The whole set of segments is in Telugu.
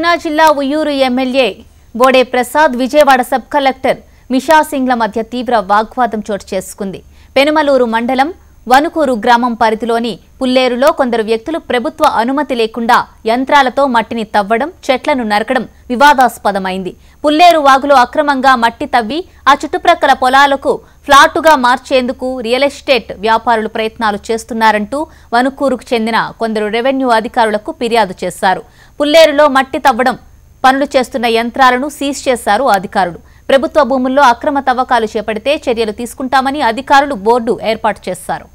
కృష్ణా జిల్లా Uyyuru MLA Bode Prasad Vijayawada sub collector Misha సింగ్ల మధ్య తీవ్ర వాగ్వాదం చోటు చేసుకుంది. పెనుమలూరు మండలం వనుకూరు గ్రామం పరిధిలోని పుల్లేరులో కొందరు వ్యక్తులు ప్రభుత్వ అనుమతి లేకుండా యంత్రాలతో మట్టిని తవ్వడం చెట్లను నరకడం వివాదాస్పదమైంది. పుల్లేరు వాగులో అక్రమంగా మట్టి తవ్వి ఆ చుట్టుప్రక్కల పొలాలకు ఫ్లాటుగా మార్చేందుకు రియల్ ఎస్టేట్ వ్యాపారులు ప్రయత్నాలు చేస్తున్నారంటూ వనుకూరుకు చెందిన కొందరు రెవెన్యూ అధికారులకు ఫిర్యాదు చేశారు. పుల్లేరులో మట్టి తవ్వడం పనులు చేస్తున్న యంత్రాలను సీజ్ చేశారు అధికారులు. ప్రభుత్వ భూముల్లో అక్రమ తవ్వకాలు చేపడితే చర్యలు తీసుకుంటామని అధికారులు బోర్డు ఏర్పాటు చేశారు.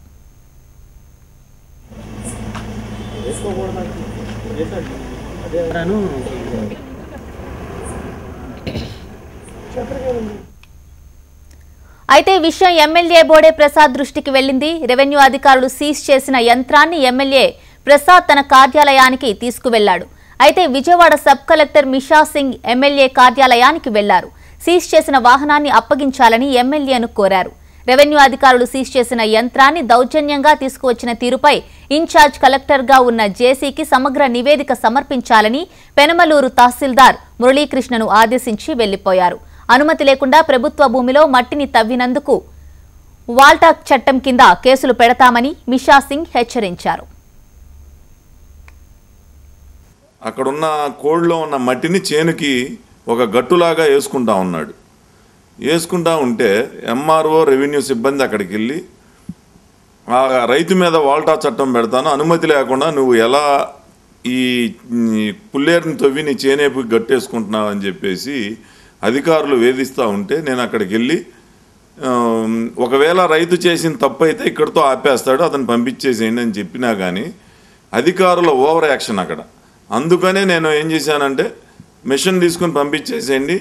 అయితే విషయం ఎమ్మెల్యే బోడే ప్రసాద్ దృష్టికి వెళ్ళింది రెవెన్యూ అధికారులు సీజ్ చేసిన యంత్రాన్ని ఎమ్మెల్యే ప్రసాద్ తన కార్యాలయానికి తీసుకువెళ్ళాడు అయితే Vijayawada sub collector Misha Singh MLA కార్యాలయానికి వెళ్ళారు. సీజ్ చేసిన వాహనాన్ని అప్పగించాలని ఎమ్మెల్యేను కోరారు. రెవెన్యూ అధికారులు సీజ్ చేసిన యంత్రాన్ని దౌర్జన్యంగా తీసుకువచ్చిన తీరుపై ఇన్ఛార్జ్ కలెక్టర్గా ఉన్న జేసీకి సమగ్ర నివేదిక సమర్పించాలని పెనమలూరు తహసీల్దార్ మురళీకృష్ణను ఆదేశించి వెళ్ళిపోయారు. అనుమతి లేకుండా ప్రభుత్వ భూమిలో మట్టిని తవ్వినందుకు వాల్టాక్ చట్టం కింద కేసులు పెడతామని మిషా సింగ్ హెచ్చరించారు. అక్కడున్న కోడ్లో ఉన్న మట్టిని చేనుకి ఒక గట్టులాగా వేసుకుంటా ఉన్నాడు. వేసుకుంటా ఉంటే ఎంఆర్ఓ రెవెన్యూ సిబ్బంది అక్కడికి వెళ్ళి ఆ రైతు మీద వాల్టా చట్టం పెడతాను అనుమతి లేకుండా నువ్వు ఎలా ఈ పుల్లేరుని తవ్వి నీ చేనేపు గట్టేసుకుంటున్నావు అని చెప్పేసి అధికారులు వేధిస్తూ ఉంటే నేను అక్కడికి వెళ్ళి ఒకవేళ రైతు చేసిన తప్పు అయితే ఇక్కడితో ఆపేస్తాడు అతను పంపించేసేయండి అని చెప్పినా కానీ అధికారుల ఓవర్ యాక్షన్ అక్కడ. అందుకనే నేను ఏం చేశానంటే మిషన్ తీసుకుని పంపించేసేయండి.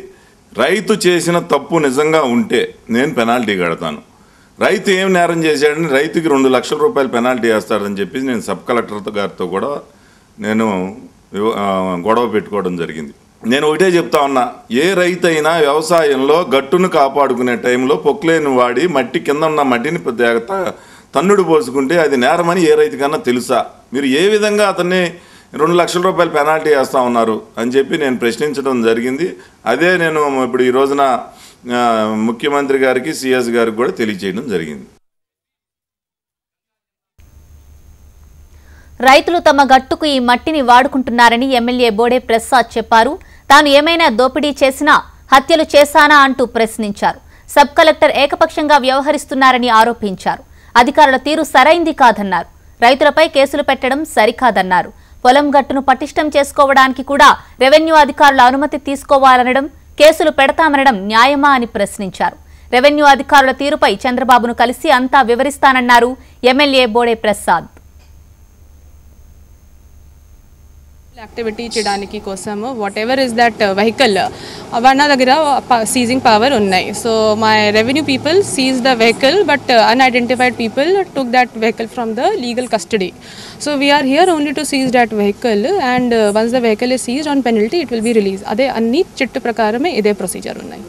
రైతు చేసిన తప్పు నిజంగా ఉంటే నేను పెనాల్టీ కడతాను. రైతు ఏం నేరం చేశాడని రైతుకి రెండు లక్షల రూపాయలు పెనాల్టీ వేస్తాడని చెప్పి నేను సబ్ కలెక్టర్ గారితో కూడా నేను గొడవ పెట్టుకోవడం జరిగింది. నేను ఒకటే చెప్తా ఉన్నా ఏ రైతు అయినా వ్యవసాయంలో గట్టును కాపాడుకునే టైంలో పొక్కులేని వాడి మట్టి కింద ఉన్న మట్టిని పెద్ద తన్నుడు పోసుకుంటే అది నేరమని ఏ రైతుకన్నా తెలుసా? మీరు ఏ విధంగా అతన్ని రెండు లక్షల రూపాయలు పెనాల్టీ వేస్తూ ఉన్నారు అని చెప్పి నేను ప్రశ్నించడం జరిగింది. అదే నేను ఇప్పుడు ఈ రోజున ముఖ్యమంత్రి గారికి సిఎస్ గారికి కూడా తెలియచేయడం జరిగింది. రైతులు తమ గట్టుకు ఈ మట్టిని వాడుకుంటున్నారని ఎమ్మెల్యే బోడే ప్రసాద్ చెప్పారు. తాను ఏమైనా దోపిడీ చేసినా హత్యలు చేశానా అంటూ ప్రశ్నించారు. సబ్ కలెక్టర్ ఏకపక్షంగా వ్యవహరిస్తున్నారని ఆరోపించారు. అధికారుల తీరు సరైంది కాదన్నారు. రైతులపై కేసులు పెట్టడం సరికాదన్నారు. పొలం గట్టును పటిష్టం చేసుకోవడానికి కూడా రెవెన్యూ అధికారుల అనుమతి తీసుకోవాలనడం కేసులు పెడతామనడం న్యాయమా అని ప్రశ్నించారు. రెవెన్యూ అధికారుల తీరుపై చంద్రబాబును కలిసి అంతా వివరిస్తానన్నారు ఎమ్మెల్యే బోడే ప్రసాద్. యాక్టివిటీ చేయడానికి కోసము whatever is that vehicle వాళ్ళ దగ్గర సీజింగ్ పవర్ ఉన్నాయి. So my revenue people seize the vehicle but unidentified people took that vehicle from the legal custody so we're here only to seize that vehicle and once the vehicle is seize on penalty it will be release అదే అన్ని చిట్టు ప్రకారమే ఇదే ప్రొసీజర్ ఉన్నాయి.